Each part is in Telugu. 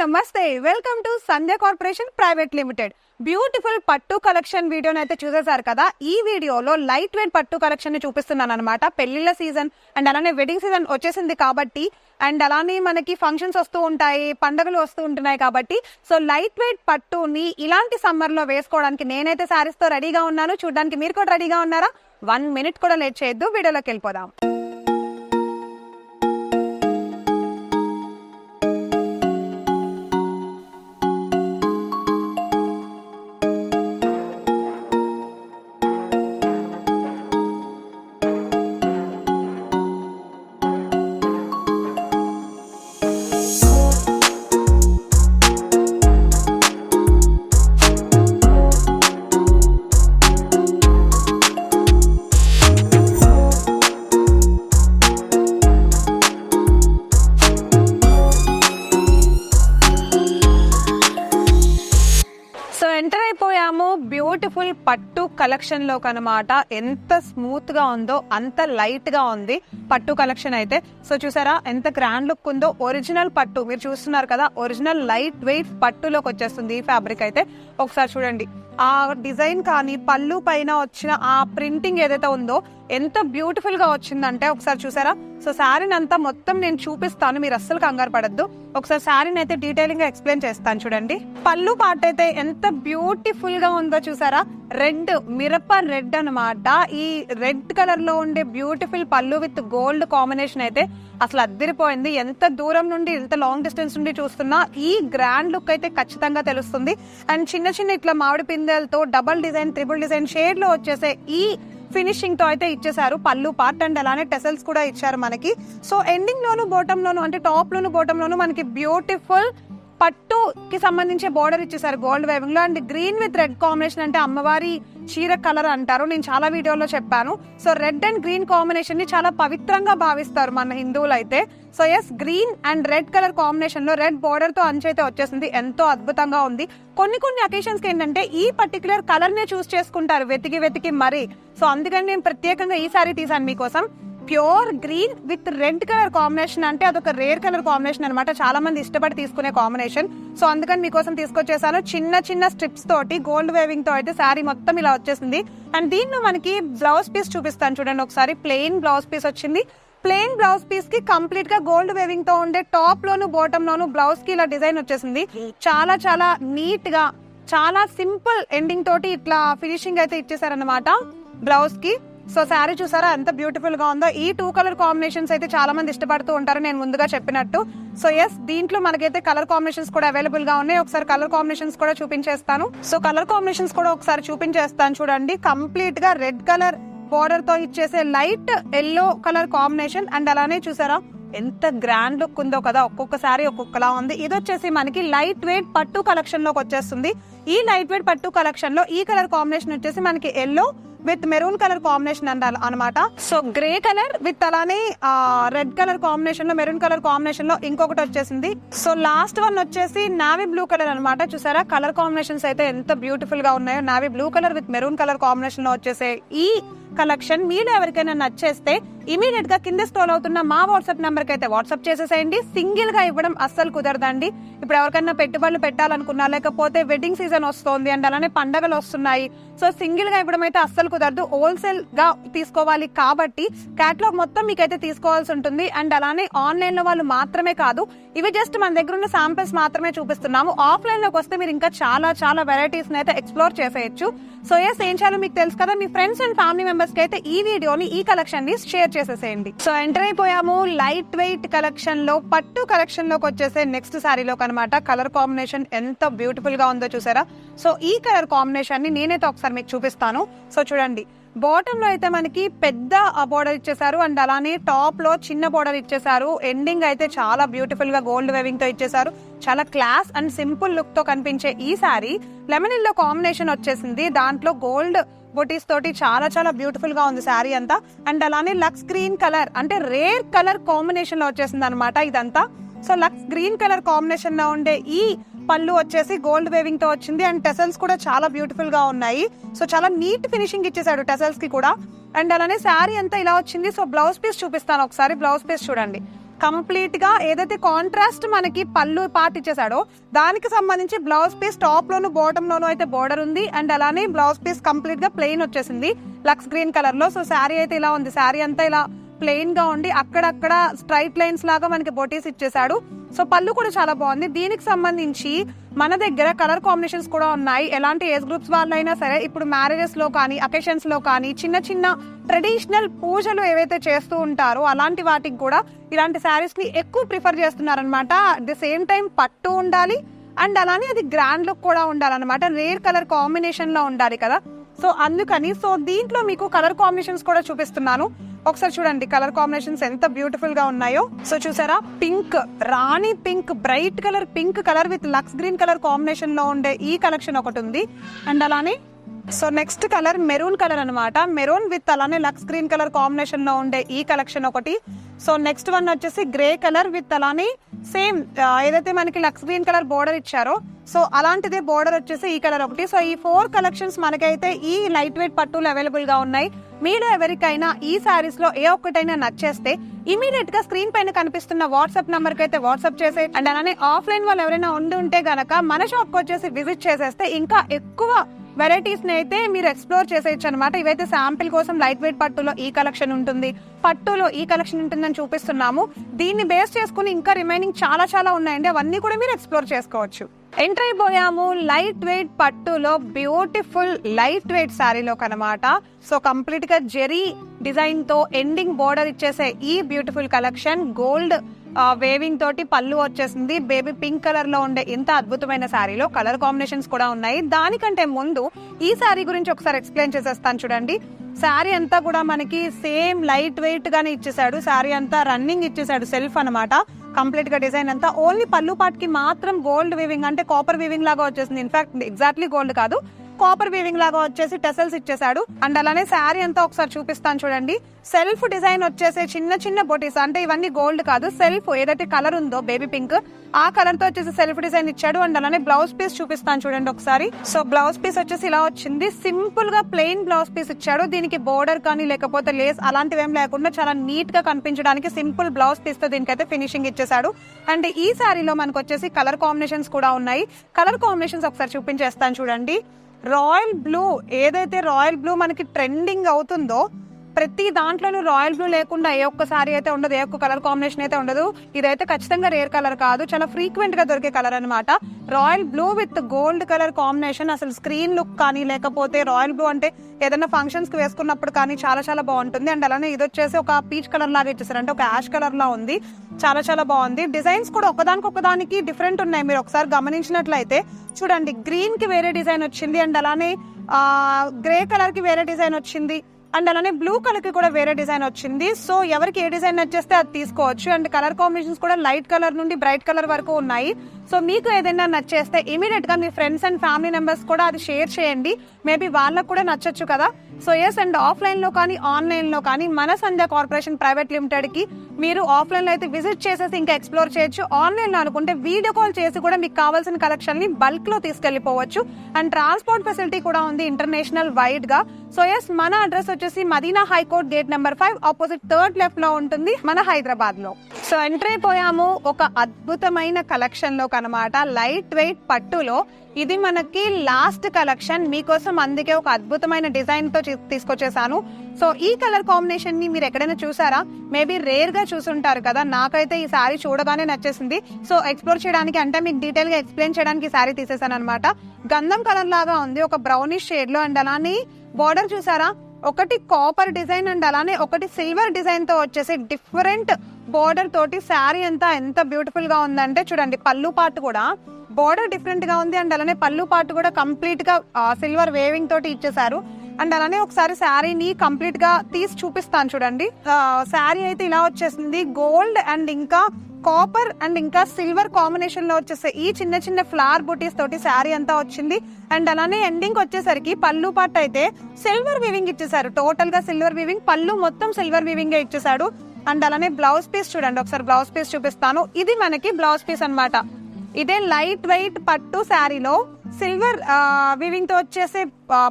నమస్తే. Welcome to Sandhya corporation private limited beautiful పట్టు కలెక్షన్ వీడియోని అయితే చూసేశారు కదా? ఈ వీడియోలో లైట్ వెయిట్ పట్టు కలెక్షన్ని చూపిస్తున్నాను అనమాట పెళ్ళిళ్ళ సీజన్ అండ్ అలానే వెడ్డింగ్ సీజన్ వచ్చేసింది కాబట్టి అండ్ అలానే మనకి ఫంక్షన్స్ వస్తూ ఉంటాయి పండుగలు వస్తూ ఉంటున్నాయి కాబట్టి సో లైట్ వెయిట్ పట్టుని ఇలాంటి సమ్మర్లో వేసుకోవడానికి నేనైతే శారీస్తో రెడీగా ఉన్నాను. చూడడానికి మీరు కూడా రెడీగా ఉన్నారా? వన్ మినిట్ కూడా లేట్ చేయొద్దు. వీడియోలోకి వెళ్ళిపోదాం. బ్యూటిఫుల్ పట్టు కలెక్షన్లో కనమాట. ఎంత స్మూత్గా ఉందో అంత లైట్గా ఉంది పట్టు కలెక్షన్ అయితే. సో చూసారా ఎంత గ్రాండ్ లుక్ ఉందో ఒరిజినల్ పట్టు. మీరు చూస్తున్నారు కదా ఒరిజినల్ లైట్ వెయిట్ పట్టులోకి వచ్చేస్తుంది ఈ ఫ్యాబ్రిక్ అయితే. ఒకసారి చూడండి. ఆ డిజైన్ కానీ పళ్ళు పైన వచ్చిన ఆ ప్రింటింగ్ ఏదైతే ఉందో ఎంత బ్యూటిఫుల్గా వచ్చిందంటే ఒకసారి చూసారా? సో శారీని అంతా మొత్తం నేను చూపిస్తాను మీరు అస్సలు కంగారు పడద్దు. ఒకసారి శారీని అయితే డీటెయిలింగ్గా ఎక్స్ప్లెయిన్ చేస్తాను చూడండి. పళ్ళు పాట అయితే ఎంత బ్యూటిఫుల్గా ఉందో చూసారా? రెడ్ మిరప రెడ్ అన్నమాట. ఈ రెడ్ కలర్లో ఉండే బ్యూటిఫుల్ పళ్ళు విత్ గోల్డ్ కాంబినేషన్ అయితే అసలు అద్దరిపోయింది. ఎంత దూరం నుండి ఎంత లాంగ్ డిస్టెన్స్ నుండి చూస్తున్నా ఈ గ్రాండ్ లుక్ అయితే ఖచ్చితంగా తెలుస్తుంది. అండ్ చిన్న చిన్న ఇట్లా మామిడి పిందెలతో డబల్ డిజైన్ త్రిబుల్ డిజైన్ షేడ్లో వచ్చేసే ఈ ఫినిషింగ్తో అయితే ఇచ్చేసారు పళ్ళు పార్ట్ అండ్ అలానే టెసల్స్ కూడా ఇచ్చారు మనకి. సో ఎండింగ్ లోను బాటమ్ లోను అంటే టాప్ లోను బాటమ్ లోను మనకి బ్యూటిఫుల్ పట్టుకి సంబంధించి బోర్డర్ ఇచ్చేసారు gold వేవింగ్లో. And green with red combination అంటే అమ్మవారి చీర కలర్ అంటారు. నేను చాలా వీడియోలో చెప్పాను. సో రెడ్ అండ్ గ్రీన్ కాంబినేషన్ని చాలా పవిత్రంగా భావిస్తారు మన హిందువులు అయితే. So yes green and red colour కాంబినేషన్లో రెడ్ బోర్డర్తో అంచైతే వచ్చేసింది. ఎంతో అద్భుతంగా ఉంది. కొన్ని కొన్ని అకేషన్స్కి ఏంటంటే ఈ పర్టికులర్ కలర్ నే చూస్ చేసుకుంటారు. వెతికి వెతికి మరీ. సో అందుకని నేను ప్రత్యేకంగా ఈ సారీ తీసాను మీకోసం. Pure green with red colour combination అంటే అదొక రేర్ కలర్ కాంబినేషన్ అనమాట చాలా మంది ఇష్టపడి తీసుకునే కాంబినేషన్. సో అందుకని మీకోసం తీసుకొచ్చేసాను. చిన్న చిన్న స్ట్రిప్స్ తోటి గోల్డ్ వేవింగ్తో అయితే శారీ మొత్తం ఇలా వచ్చేసింది. అండ్ దీనిలో మనకి బ్లౌజ్ పీస్ చూపిస్తాను చూడండి ఒకసారి. ప్లెయిన్ బ్లౌజ్ పీస్ వచ్చింది. ప్లెయిన్ బ్లౌజ్ పీస్కి కంప్లీట్గా గోల్డ్ వేవింగ్తో ఉండే టాప్ లోను బాటమ్ లోను బ్లౌజ్కి ఇలా డిజైన్ వచ్చేసింది. చాలా చాలా నీట్గా చాలా సింపుల్ ఎండింగ్ తోటి ఇట్లా ఫినిషింగ్ అయితే ఇచ్చేసారనమాట బ్లౌజ్కి. సో శారీ చూసారా ఎంత బ్యూటిఫుల్గా ఉందో. ఈ టూ కలర్ కాంబినేషన్స్ అయితే చాలా మంది ఇష్టపడుతూ ఉంటారు నేను ముందుగా చెప్పినట్టు. సో ఎస్ దీంట్లో మనకైతే కలర్ కాంబినేషన్స్ కూడా అవైలబుల్గా ఉన్నాయి. ఒకసారి కలర్ కాంబినేషన్స్ కూడా చూపించేస్తాను. సో కలర్ కాంబినేషన్స్ కూడా ఒకసారి చూపించేస్తాను చూడండి. కంప్లీట్గా రెడ్ కలర్ బోర్డర్తో ఇచ్చేసే light yellow colour combination and అలానే చూసారా ఎంత గ్రాండ్ లుక్ ఉందో కదా. ఒక్కొక్కసారి ఒక్కొక్కలా ఉంది. ఇది వచ్చేసి మనకి లైట్ వెయిట్ పట్టు కలెక్షన్లోకి వచ్చేస్తుంది. ఈ లైట్ వెయిట్ పట్టు కలెక్షన్లో ఈ కలర్ కాంబినేషన్ వచ్చేసి మనకి yellow with maroon colour combination అనమాట సో గ్రే కలర్ విత్ అలానే రెడ్ కలర్ కాంబినేషన్లో మెరూన్ కలర్ కాంబినేషన్లో ఇంకొకటి వచ్చేసింది. సో లాస్ట్ వన్ వచ్చేసి నావీ బ్లూ కలర్ అన్నమాట. చూసారా? కలర్ కాంబినేషన్స్ అయితే ఎంత బ్యూటిఫుల్గా ఉన్నాయో. Navy blue colour with maroon colour కాంబినేషన్లో వచ్చేసే ఈ కలెక్షన్ మీలో ఎవరికైనా నచ్చేస్తే ఇమీడియట్గా కింద స్టోల్ అవుతున్న మా వాట్సాప్ నెంబర్కి అయితే వాట్సాప్ చేసేసేయండి. సింగిల్గా ఇవ్వడం అస్సలు కుదరదండి. ఇప్పుడు ఎవరికైనా పెట్టుబడులు పెట్టాలనుకున్నా లేకపోతే వెడ్డింగ్ సీజన్ వస్తుంది అండ్ అలానే పండగలు వస్తున్నాయి. సో సింగిల్గా ఇవ్వడం అయితే అస్సలు కుదరదు. హోల్సేల్గా తీసుకోవాలి కాబట్టి క్యాట్లాగ్ మొత్తం మీకైతే తీసుకోవాల్సి ఉంటుంది. అండ్ అలానే ఆన్లైన్లో వాళ్ళు మాత్రమే కాదు ఇవి జస్ట్ మన దగ్గర ఉన్న శాంపిల్స్ మాత్రమే చూపిస్తున్నాము. ఆఫ్లైన్లోకి వస్తే మీరు ఇంకా చాలా చాలా వెరైటీస్ అయితే ఎక్స్ప్లోర్ చేసేయచ్చు. సో ఎస్ ఏం చేయాలో మీకు తెలుసు కదా మీ ఫ్రెండ్స్ అండ్ ఫ్యామిలీ మెంబర్స్కి అయితే ఈ వీడియోని ఈ కలెక్షన్ని షేర్ చేసేసేయండి. సో ఎంటర్ అయిపోయాము. లైట్ వెయిట్ కలెక్షన్లో పట్టు కలెక్షన్లోకి వచ్చేసే నెక్స్ట్ శారీలోకి అనమాట కలర్ కాంబినేషన్ ఎంత బ్యూటిఫుల్గా ఉందో చూసారా? సో ఈ కలర్ కాంబినేషన్ని నేనైతే ఒకసారి మీకు చూపిస్తాను. సో చూడండి బాటమ్లో అయితే మనకి పెద్ద బోర్డర్ ఇచ్చేసారు అండ్ అలానే టాప్లో చిన్న బోర్డర్ ఇచ్చేసారు ఎండింగ్ అయితే చాలా బ్యూటిఫుల్గా గోల్డ్ వేవింగ్తో ఇచ్చేసారు చాలా క్లాస్ అండ్ సింపుల్ లుక్తో కనిపించే ఈ సారీ లెమన్ ఎల్లో కాంబినేషన్ వచ్చేసింది. దాంట్లో గోల్డ్ బొటీస్ తోటి చాలా చాలా బ్యూటిఫుల్గా ఉంది శారీ అంతా. అండ్ అలానే లక్స్ గ్రీన్ కలర్ అంటే రేర్ కలర్ కాంబినేషన్లో వచ్చేసింది అనమాట ఇదంతా. సో లక్స్ గ్రీన్ కలర్ కాంబినేషన్లో ఉండే ఈ పళ్ళు వచ్చేసి గోల్డ్ వేవింగ్తో వచ్చింది అండ్ టెసల్స్ కూడా చాలా బ్యూటిఫుల్గా ఉన్నాయి. సో చాలా నీట్ ఫినిషింగ్ ఇచ్చేసాడు టెసల్స్కి కూడా. అండ్ అలానే శారీ అంతా ఇలా వచ్చింది. సో బ్లౌజ్ పీస్ చూపిస్తాను ఒకసారి. బ్లౌజ్ పీస్ చూడండి. కంప్లీట్గా ఏదైతే కాంట్రాస్ట్ మనకి పళ్ళు పార్ట్ ఇచ్చేసాడో దానికి సంబంధించి బ్లౌజ్ పీస్ టాప్ లోను బాటమ్ లోను అయితే బోర్డర్ ఉంది. అండ్ అలానే బ్లౌజ్ పీస్ కంప్లీట్గా ప్లెయిన్ వచ్చేసింది. లక్స్ గ్రీన్ కలర్లో. సో శారీ అయితే ఇలా ఉంది. శారీ అంతా ఇలా ప్లెయిన్గా ఉండి అక్కడక్కడ స్ట్రైట్ లైన్స్ లాగా మనకి బొటీస్ ఇచ్చేసాడు సో పళ్ళు కూడా చాలా బాగుంది. దీనికి సంబంధించి మన దగ్గర కలర్ కాంబినేషన్స్ కూడా ఉన్నాయి. ఎలాంటి ఏజ్ గ్రూప్స్ వాళ్ళైనా సరే ఇప్పుడు మ్యారేజెస్లో కానీ అకేషన్స్లో కానీ చిన్న చిన్న ట్రెడిషనల్ పూజలు ఏవైతే చేస్తూ ఉంటారో అలాంటి వాటికి కూడా ఇలాంటి శారీస్ని ఎక్కువ ప్రిఫర్ చేస్తున్నారనమాట అట్ ది సేమ్ టైం పట్టు ఉండాలి అండ్ అలానే అది గ్రాండ్ లుక్ కూడా ఉండాలన్నమాట. రేర్ కలర్ కాంబినేషన్లో ఉండాలి కదా. సో అందుకని సో దీంట్లో మీకు కలర్ కాంబినేషన్స్ కూడా చూపిస్తున్నాను. ఒకసారి చూడండి కలర్ కాంబినేషన్స్ ఎంత బ్యూటిఫుల్గా ఉన్నాయో. సో చూసారా pink rani pink bright colour pink colour with lux green colour కాంబినేషన్లో ఉండే ఈ కలెక్షన్ ఒకటి ఉంది. అండ్ అలానే so next colour maroon colour అనమాట మెరూన్ విత్ అలానే లక్స్ గ్రీన్ కలర్ కాంబినేషన్లో ఉండే ఈ కలెక్షన్ ఒకటి. సో నెక్స్ట్ వన్ వచ్చేసి గ్రే కలర్ విత్ అలానే సేమ్ ఏదైతే మనకి లక్స్ గ్రీన్ కలర్ బోర్డర్ ఇచ్చారో సో అలాంటిదే బోర్డర్ వచ్చేసి ఈ కలర్ ఒకటి. సో ఈ ఫోర్ కలెక్షన్స్ మనకైతే ఈ లైట్ వెయిట్ పట్టులు అవైలబుల్గా ఉన్నాయి. మీలో ఎవరికైనా ఈ సారీస్లో ఏ ఒక్కటైనా నచ్చేస్తే ఇమీడియట్గా స్క్రీన్ పైన కనిపిస్తున్న వాట్సాప్ నంబర్కి అయితే వాట్సాప్ చేసే అండ్ అలానే ఆఫ్లైన్ వాళ్ళు ఎవరైనా ఉండి ఉంటే గనక మన షాప్కి వచ్చేసి విజిట్ చేసేస్తే ఇంకా ఎక్కువ వెరైటీస్ అయితే మీరు ఎక్స్ప్లోర్ చేసేయచ్చు అనమాట ఇవైతే శాంపిల్ కోసం లైట్ వెయిట్ పట్టులో ఈ కలెక్షన్ ఉంటుంది. పట్టులో ఈ కలెక్షన్ ఉంటుందని చూపిస్తున్నాము. దీన్ని బేస్ చేసుకుని ఇంకా రిమైనింగ్ చాలా చాలా ఉన్నాయండి. అవన్నీ కూడా మీరు ఎక్స్ప్లోర్ చేసుకోవచ్చు. ఎంటర్ అయిపోయాము లైట్ వెయిట్ పట్టులో బ్యూటిఫుల్ లైట్ వెయిట్ శారీలోకి అనమాట సో కంప్లీట్గా జెరీ డిజైన్తో ఎండింగ్ బోర్డర్ ఇచ్చేసే ఈ బ్యూటిఫుల్ కలెక్షన్ గోల్డ్ వేవింగ్ తోటి పళ్ళు వచ్చేసింది. బేబీ పింక్ కలర్లో ఉండే ఇంత అద్భుతమైన శారీలో కలర్ కాంబినేషన్స్ కూడా ఉన్నాయి. దానికంటే ముందు ఈ శారీ గురించి ఒకసారి ఎక్స్ప్లెయిన్ చేసేస్తాను చూడండి. శారీ అంతా కూడా మనకి సేమ్ లైట్ వెయిట్ గానే ఇచ్చేసాడు శారీ అంతా రన్నింగ్ ఇచ్చేసాడు సెల్ఫ్ అనమాట కంప్లీట్గా డిజైన్ అంతా. ఓన్లీ పళ్ళు పాటికి మాత్రం గోల్డ్ వీవింగ్ అంటే కాపర్ వీవింగ్ లాగా వచ్చేసింది. ఇన్ఫాక్ట్ ఎగ్జాక్ట్లీ గోల్డ్ కాదు. కాపర్ వీవింగ్ లాగా వచ్చేసి టెసల్స్ ఇచ్చేసాడు అండ్ అలానే శారీ అంతా ఒకసారి చూపిస్తాను చూడండి. సెల్ఫ్ డిజైన్ వచ్చేసి చిన్న చిన్న బొటీస్ అంటే ఇవన్నీ గోల్డ్ కాదు. సెల్ఫ్ ఏదైతే కలర్ ఉందో బేబీ పింక్ ఆ కలర్తో వచ్చేసి సెల్ఫ్ డిజైన్ ఇచ్చాడు. అండ్ అలానే బ్లౌజ్ పీస్ చూపిస్తాను చూడండి ఒకసారి. సో బ్లౌజ్ పీస్ వచ్చేసి ఇలా వచ్చింది. సింపుల్గా ప్లెయిన్ బ్లౌజ్ పీస్ ఇచ్చాడు. దీనికి బోర్డర్ కానీ లేకపోతే లేస్ అలాంటివి ఏం లేకుండా చాలా నీట్గా కనిపించడానికి సింపుల్ బ్లౌజ్ పీస్తో దీనికైతే ఫినిషింగ్ ఇచ్చేసాడు అండ్ ఈ శారీలో మనకు వచ్చేసి కలర్ కాంబినేషన్స్ కూడా ఉన్నాయి. కలర్ కాంబినేషన్స్ ఒకసారి చూపించేస్తాను చూడండి. రాయల్ బ్లూ ఏదైతే రాయల్ బ్లూ మనకి ట్రెండింగ్ అవుతుందో ప్రతి దాంట్లోనూ రాయల్ బ్లూ లేకుండా ఏ ఒక్క సారీ అయితే ఉండదు ఏ ఒక్క కలర్ కాంబినేషన్ అయితే ఉండదు. ఇదైతే ఖచ్చితంగా రేర్ కలర్ కాదు చాలా ఫ్రీక్వెంట్గా దొరికే కలర్ అనమాట royal blue with gold colour combination అసలు స్క్రీన్ లుక్ కానీ లేకపోతే రాయల్ బ్లూ అంటే ఏదైనా ఫంక్షన్స్కి వేసుకున్నప్పుడు కానీ చాలా చాలా బాగుంటుంది. అండ్ అలానే ఇది వచ్చేసి ఒక పీచ్ కలర్ లాగా ఇచ్చేసారు అంటే ఒక యాష్ కలర్ లా ఉంది. చాలా చాలా బాగుంది. డిజైన్స్ కూడా ఒకదానికి ఒకదానికి డిఫరెంట్ ఉన్నాయి. మీరు ఒకసారి గమనించినట్లయితే చూడండి గ్రీన్కి వేరే డిజైన్ వచ్చింది. అండ్ అలానే గ్రే కలర్కి వేరే డిజైన్ వచ్చింది. అండ్ అలానే బ్లూ కలర్కి కూడా వేరే డిజైన్ వచ్చింది. సో ఎవరికి ఏ డిజైన్ నచ్చేస్తే అది తీసుకోవచ్చు. అండ్ కలర్ కాంబినేషన్స్ కూడా లైట్ కలర్ నుండి బ్రైట్ కలర్ వరకు ఉన్నాయి. సో మీకు ఏదైనా నచ్చేస్తే ఇమీడియట్గా మీ ఫ్రెండ్స్ అండ్ ఫ్యామిలీ మెంబర్స్ కూడా అది షేర్ చేయండి. మేబీ వాళ్ళకు కూడా నచ్చచ్చు కదా. సో ఎస్ అండ్ ఆఫ్లైన్లో కానీ ఆన్లైన్లో కానీ మన సంధ్య కార్పొరేషన్ ప్రైవేట్ లిమిటెడ్కి మీరు ఆఫ్లైన్లో అయితే విజిట్ చేసేసి ఇంకా ఎక్స్ప్లోర్ చేయొచ్చు. ఆన్లైన్లో అనుకుంటే వీడియో కాల్ చేసి కూడా మీకు కావాల్సిన కలెక్షన్ని బల్క్లో తీసుకెళ్ళిపోవచ్చు. తీసుకెళ్ళిపోవచ్చు అండ్ ట్రాన్స్పోర్ట్ ఫెసిలిటీ కూడా ఉంది ఇంటర్నేషనల్ వైడ్గా. సో ఎస్ మన అడ్రస్ వచ్చేసి Madina high court gate number five opposite third లెఫ్ట్లో ఉంటుంది మన హైదరాబాద్లో. సో ఎంటర్ అయిపోయాము ఒక అద్భుతమైన కలెక్షన్ అనమాట లైట్ వెయిట్ పట్టులో ఇది మనకి లాస్ట్ కలెక్షన్. మీకోసం అందుకే ఒక అద్భుతమైన డిజైన్తో తీసుకొచ్చేసాను. సో ఈ కలర్ కాంబినేషన్ని మీరు ఎక్కడైనా చూసారా? మేబీ రేర్గా చూసుంటారు కదా. నాకైతే ఈ సారీ చూడగానే నచ్చేసింది. సో ఎక్స్ప్లోర్ చేయడానికి అంటే మీకు డీటెయిల్గా ఎక్స్ప్లెయిన్ చేయడానికి ఈ సారీ తీసేసాను అనమాట గంధం కలర్ లాగా ఉంది. ఒక బ్రౌనిష్ షేడ్లో అండ్ అలానే బార్డర్ చూసారా? ఒకటి కాపర్ డిజైన్ అండ్ అలానే ఒకటి సిల్వర్ డిజైన్తో వచ్చేసి డిఫరెంట్ బోర్డర్ తోటి శారీ అంతా ఎంత బ్యూటిఫుల్గా ఉందంటే చూడండి పళ్ళు పార్ట్ కూడా బోర్డర్ డిఫరెంట్గా ఉంది అండ్ అలానే పళ్ళు పార్ట్ కూడా కంప్లీట్గా సిల్వర్ వేవింగ్ తోటి ఇచ్చేసారు అండ్ అలానే ఒకసారి శారీని కంప్లీట్గా తీసి చూపిస్తాను చూడండి. శారీ అయితే ఇలా వచ్చేసింది గోల్డ్ అండ్ ఇంకా కాపర్ అండ్ ఇంకా సిల్వర్ కాంబినేషన్లో వచ్చేసే ఈ చిన్న చిన్న ఫ్లవర్ బుటీస్ తోటి శారీ అంతా వచ్చింది. అండ్ అలానే ఎండింగ్ వచ్చేసరికి పళ్ళు పాట్ అయితే సిల్వర్ వీవింగ్ ఇచ్చేసారు టోటల్గా సిల్వర్ వీవింగ్ పళ్ళు మొత్తం సిల్వర్ వీవింగ్ ఇచ్చేసాడు అండ్ అలానే బ్లౌజ్ పీస్ చూడండి ఒకసారి బ్లౌజ్ పీస్ చూపిస్తాను. ఇది మనకి బ్లౌజ్ పీస్ అన్నమాట. ఇదే లైట్ వెయిట్ పట్టు శారీలో సిల్వర్ వివింగ్తో వచ్చేసే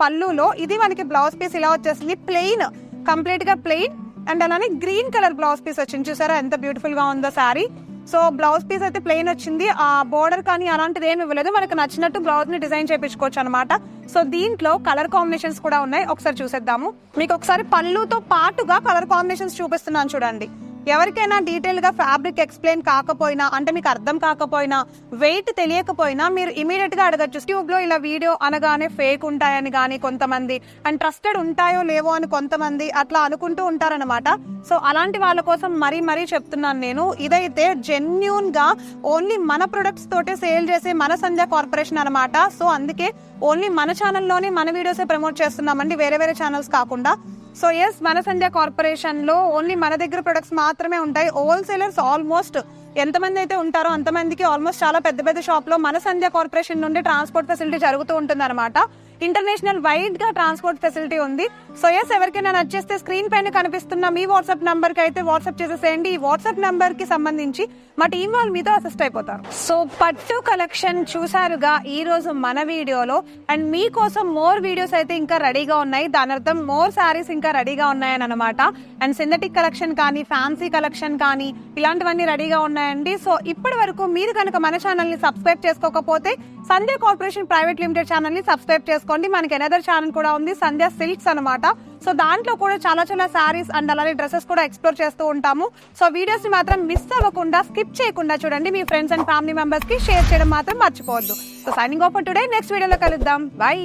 పళ్ళులో ఇది మనకి బ్లౌజ్ పీస్ ఇలా వచ్చేసింది ప్లెయిన్ కంప్లీట్గా ప్లెయిన్ అండ్ అలానే గ్రీన్ కలర్ బ్లౌజ్ పీస్ వచ్చింది. చూసారా ఎంత బ్యూటిఫుల్గా ఉందో శారీ. సో బ్లౌజ్ పీస్ అయితే ప్లెయిన్ వచ్చింది. ఆ బోర్డర్ కానీ అలాంటిది ఏమి ఇవ్వలేదు. మనకు నచ్చినట్టు బ్లౌజ్ని డిజైన్ చేయించుకోవచ్చు అనమాట సో దీంట్లో కలర్ కాంబినేషన్స్ కూడా ఉన్నాయి. ఒకసారి చూసేద్దాము. మీకు ఒకసారి పళ్ళుతో పాటుగా కలర్ కాంబినేషన్స్ చూపిస్తున్నాను చూడండి. ఎవరికైనా డీటెయిల్గా ఫ్యాబ్రిక్ ఎక్స్ప్లెయిన్ కాకపోయినా అంటే మీకు అర్థం కాకపోయినా వెయిట్ తెలియకపోయినా మీరు ఇమీడియట్గా అడగచ్చు. యూట్యూబ్లో ఇలా వీడియో అనగానే ఫేక్ ఉంటాయని కానీ కొంతమంది అండ్ ట్రస్టెడ్ ఉంటాయో లేవో అని కొంతమంది అట్లా అనుకుంటూ ఉంటారనమాట సో అలాంటి వాళ్ళ కోసం మరీ మరీ చెప్తున్నాను నేను. ఇదైతే జెన్యున్గా ఓన్లీ మన ప్రొడక్ట్స్ తోటే సేల్ చేసే మన సంధ్య కార్పొరేషన్ అనమాట సో అందుకే ఓన్లీ మన ఛానల్లోనే మన వీడియోసే ప్రమోట్ చేస్తున్నామండి. వేరే వేరే ఛానల్స్ కాకుండా. సో ఎస్ మన సంధ్య కార్పొరేషన్లో ఓన్లీ మన దగ్గర ప్రొడక్ట్స్ మాత్రమే ఉంటాయి. హోల్సేలర్స్ ఆల్మోస్ట్ ఎంతమంది అయితే ఉంటారో అంతమందికి ఆల్మోస్ట్ చాలా పెద్ద పెద్ద షాప్లో మన సంధ్య కార్పొరేషన్ నుండి ట్రాన్స్పోర్ట్ ఫెసిలిటీ జరుగుతూ ఉంటుంది అనమాట ఇంటర్నేషనల్ వైడ్గా ట్రాన్స్పోర్ట్ ఫెసిలిటీ ఉంది. సో ఎస్ ఎవరికైనా నచ్చేస్తే స్క్రీన్ పైన కనిపిస్తున్న మీ వాట్సాప్ నంబర్కి అయితే వాట్సాప్ చేసేసేయండి. ఈ వాట్సాప్ నంబర్కి సంబంధించి మా టీం వాళ్ళు మీతో అసిస్ట్ అయిపోతారు. సో పట్టు కలెక్షన్ చూసారుగా ఈ రోజు మన వీడియోలో. అండ్ మీకోసం మోర్ వీడియోస్ అయితే ఇంకా రెడీగా ఉన్నాయి. దాని అర్థం మోర్ శారీస్ ఇంకా రెడీగా ఉన్నాయని అనమాట అండ్ సింథటిక్ కలెక్షన్ కానీ ఫ్యాన్సీ కలెక్షన్ కానీ ఇలాంటివన్నీ రెడీగా ఉన్నాయండి. సో ఇప్పటి వరకు మీరు కనుక మన ఛానల్ని సబ్స్క్రైబ్ చేసుకోకపోతే సంధ్య కార్పొరేషన్ ప్రైవేట్ లిమిటెడ్ ఛానల్ని సబ్స్క్రైబ్ చేసుకోండి మనకి ఎనదర్ ఛానల్ కూడా ఉంది సంధ్య సిల్క్స్ అనమాట సో దాంట్లో కూడా చాలా చాలా శారీస్ అండ్ అలానే డ్రెస్సెస్ కూడా ఎక్స్ప్లోర్ చేస్తూ ఉంటాము. సో వీడియోస్ని మాత్రం మిస్ అవ్వకుండా స్కిప్ చేయకుండా చూడండి మీ ఫ్రెండ్స్ అండ్ ఫ్యామిలీ మెంబర్స్కి షేర్ చేయడం మాత్రం మర్చిపోవద్దు. So signing open today next వీడియోలో కలుద్దాం. బై